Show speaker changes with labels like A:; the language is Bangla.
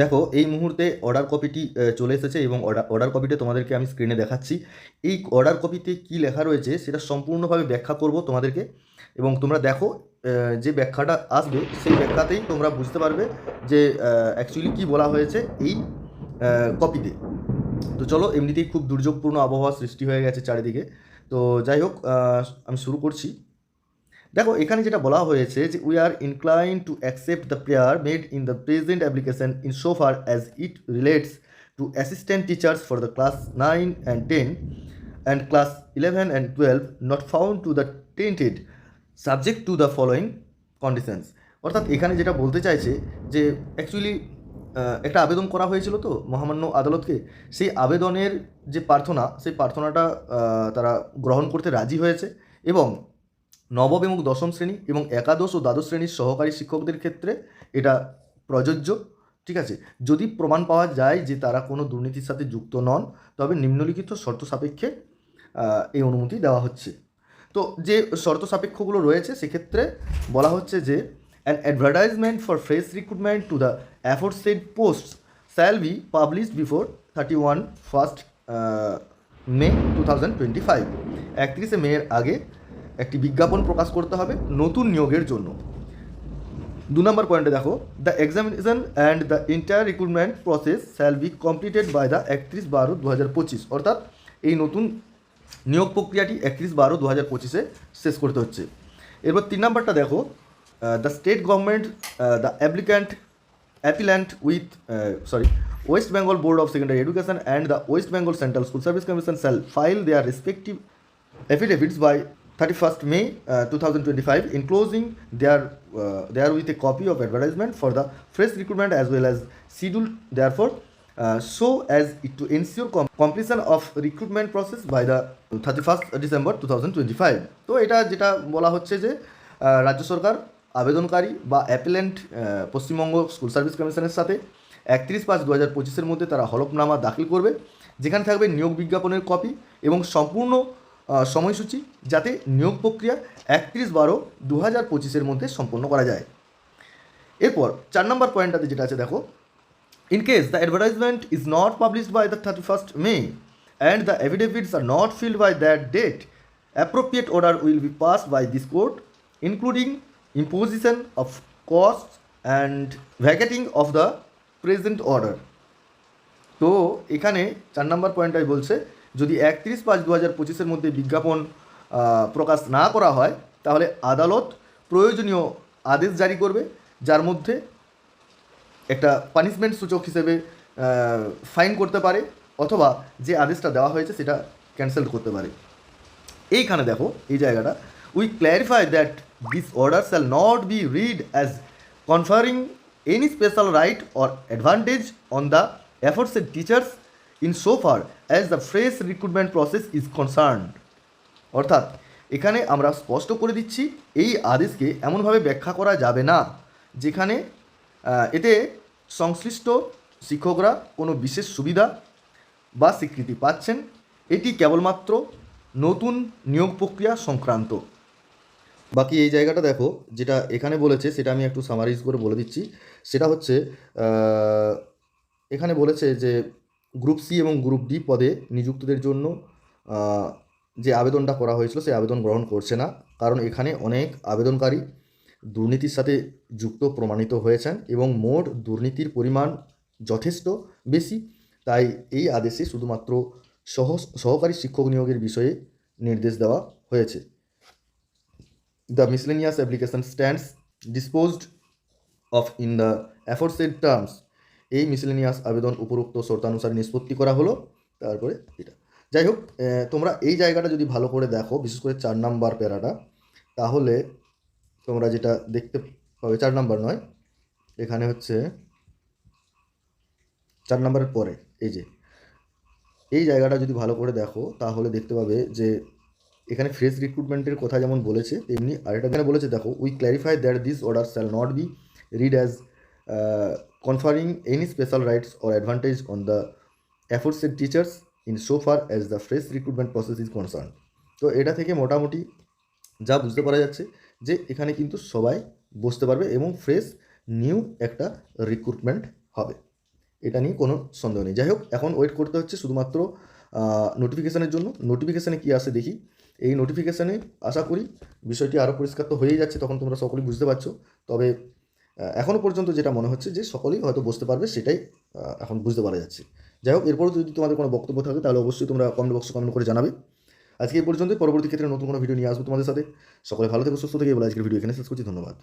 A: দেখো, এই মুহূর্তে অর্ডার কপিটি চলে এসেছে এবং অর্ডার অর্ডার কপিটা তোমাদেরকে আমি স্ক্রিনে দেখাচ্ছি। এই অর্ডার কপিতে কি লেখা রয়েছে সেটা সম্পূর্ণভাবে ব্যাখ্যা করব তোমাদেরকে এবং তোমরা দেখো যে ব্যাখ্যাটা আসবে সেই ব্যাখ্যাতেই তোমরা বুঝতে পারবে যে অ্যাকচুয়ালি কি বলা হয়েছে এই কপিতে তো চলো, এমনিতেই খুব দুর্যোগপূর্ণ আবহাওয়া সৃষ্টি হয়ে গেছে চারিদিকে। তো যাই হোক আমি শুরু করছি। দেখো, এখানে যেটা বলা হয়েছে যে we are incline to accept the prayer made in the present application in so far as it relates to assistant teachers for the class nine and ten and class eleven and twelve not found to the tainted subject to the following conditions অর্থাৎ এখানে যেটা বলতে চাইছে যে অ্যাকচুয়ালি একটা আবেদন করা হয়েছিল তো মহামান্য আদালতকে, সেই আবেদনের যে প্রার্থনা, সেই প্রার্থনাটা তারা গ্রহণ করতে রাজি হয়েছে এবং নবম এবং দশম শ্রেণি এবং একাদশ ও দ্বাদশ শ্রেণির সহকারী শিক্ষকদের ক্ষেত্রে এটা প্রযোজ্য, ঠিক আছে? যদি প্রমাণ পাওয়া যায় যে তারা কোনো দুর্নীতির সাথে যুক্ত নন, তবে নিম্নলিখিত শর্ত সাপেক্ষে এই অনুমতি দেওয়া হচ্ছে। তো যে শর্ত সাপেক্ষগুলো রয়েছে, সেক্ষেত্রে বলা হচ্ছে যে an advertisement for fresh recruitment to the aforesaid post shall be published before thirty one first May two thousand twenty five একত্রিশে মেয়ের আগে একটি বিজ্ঞাপন প্রকাশ করতে হবে নতুন নিয়োগের জন্য। দু নম্বর পয়েন্টে দেখো the examination and the entire recruitment process shall be completed by the একত্রিশ বারো দু হাজার পঁচিশ। অর্থাৎ এই নতুন নিয়োগ প্রক্রিয়াটি একত্রিশ বারো দু হাজার পঁচিশে শেষ করতে হচ্ছে। এরপর তিন নম্বরটা দেখো the state government the applicant appellant with sorry West Bengal board of secondary education and the West Bengal central school service commission shall file their respective affidavits by 31st May uh, 2025 enclosing their uh, there with a copy of advertisement for the fresh recruitment as well as schedule therefore uh, so as it to ensure com- completion of recruitment process by the 31st December 2025 তো এটা যেটা বলা হচ্ছে যে রাজ্য সরকার আবেদনকারী বা অ্যাপিলেন্ট পশ্চিমবঙ্গ স্কুল সার্ভিস কমিশনের সাথে একত্রিশ পাঁচ দু হাজার পঁচিশের মধ্যে তারা হলফনামা দাখিল করবে যেখানে থাকবে নিয়োগ বিজ্ঞাপনের কপি এবং সম্পূর্ণ সময়সূচি যাতে নিয়োগ প্রক্রিয়া একত্রিশ বারো দু হাজার পঁচিশের মধ্যে সম্পন্ন করা যায়। এরপর চার নম্বর পয়েন্টটাতে যেটা আছে, দেখো। In case the advertisement is not publish by the thirty first May and the affidavits are not filed by that date appropriate order will be pass by this court including imposition of cost and vacating of the present order তো এখানে চার নম্বর পয়েন্টটাই বলছে যদি একত্রিশ পাঁচ দু হাজার পঁচিশের মধ্যে বিজ্ঞাপন প্রকাশ না করা হয়, তাহলে আদালত প্রয়োজনীয় আদেশ জারি করবে, যার মধ্যে একটা পানিশমেন্ট সূচক হিসেবে ফাইন করতে পারে, অথবা যে আদেশটা দেওয়া হয়েছে সেটা ক্যান্সেল করতে পারে। এইখানে দেখো, এই জায়গাটা। We clarify that this order shall not be read as conferring any special right or advantage on the aforesaid teachers in so far as the fresh recruitment process is concerned অর্থাৎ, এখানে আমরা স্পষ্ট করে দিচ্ছি, এই আদেশকে এমনভাবে ব্যাখ্যা করা যাবে না, যেখানে এতে সংশ্লিষ্ট শিক্ষকরা কোনো বিশেষ সুবিধা বা স্বীকৃতি পাচ্ছেন। এটি কেবলমাত্র নতুন নিয়োগ প্রক্রিয়া সংক্রান্ত। বাকি এই জায়গাটা দেখো, যেটা এখানে বলেছে, সেটা আমি একটু সামারাইজ করে বলে দিচ্ছি। সেটা হচ্ছে এখানে বলেছে যে গ্রুপ সি এবং গ্রুপ ডি পদে নিযুক্তদের জন্য যে আবেদনটা করা হয়েছিল সেই আবেদন গ্রহণ করছে না। কারণ এখানে অনেক আবেদনকারী দুর্নীতির সাথে যুক্ত, প্রমাণিত হয়েছেন এবং মোট দুর্নীতির পরিমাণ যথেষ্ট বেশি। তাই এই আদেশে শুধুমাত্র সহ, সহকারী শিক্ষক নিয়োগের বিষয়ে নির্দেশ দেওয়া হয়েছে। The miscellaneous application stands disposed of in the aforesaid terms এই মিসেলেনিয়াস আবেদন উপরোক্ত শর্তানুসারে নিষ্পত্তি করা হলো। তারপরে এটা। যাই হোক তোমরা এই জায়গাটা যদি ভালো করে দেখো, বিশেষ করে চার নাম্বার প্যারাটা, তাহলে তোমরা যেটা দেখতে পাবে, চার নাম্বার নয়, এখানে হচ্ছে চার নাম্বারের পরে, এই যে। এই জায়গাটা যদি ভালো করে দেখো, তাহলে দেখতে পাবে যে এখানে ফ্রেশ রিক্রুটমেন্টের কথা যেমন বলেছে, তেমনি আরেকটা এখানে বলেছে, দেখো we clarify that this order shall not be read as conferring any special rights or advantage on the aforesaid teachers in so far as the fresh recruitment process is concern তো এটা থেকে মোটামুটি যা বুঝতে পারা যাচ্ছে যে এখানে কিন্তু সবাই বসতে পারবে এবং ফ্রেশ নিউ একটা রিক্রুটমেন্ট হবে। এটা নিয়ে কোনো সন্দেহ নেই। যাই হোক, এখন ওয়েট করতে হচ্ছে শুধুমাত্র নোটিফিকেশানের জন্য। নোটিফিকেশানে কী আসে দেখি। এই নোটিফিকেশানে আশা করি বিষয়টি আরও পরিষ্কার তো হয়েই যাচ্ছে, তখন তোমরা সকলেই বুঝতে পারছ। তবে এখনও পর্যন্ত যেটা মনে হচ্ছে যে সকলেই হয়তো বুঝতে পারবে সেটাই এখন বুঝতে পারা যাচ্ছে। যাই হোক, এরপরও যদি তোমাদের কোনো বক্তব্য থাকে, তাহলে অবশ্যই তোমরা কমেন্ট বক্সে কমেন্ট করে জানাবে। আজকে এই পর্যন্ত পরবর্তী ক্ষেত্রে নতুন কোনো ভিডিও নিয়ে আসব তোমাদের সাথে। সকলে ভালো থেকে, সুস্থ থেকে। বলে আজকের ভিডিও এখানে শেষ করছি। ধন্যবাদ।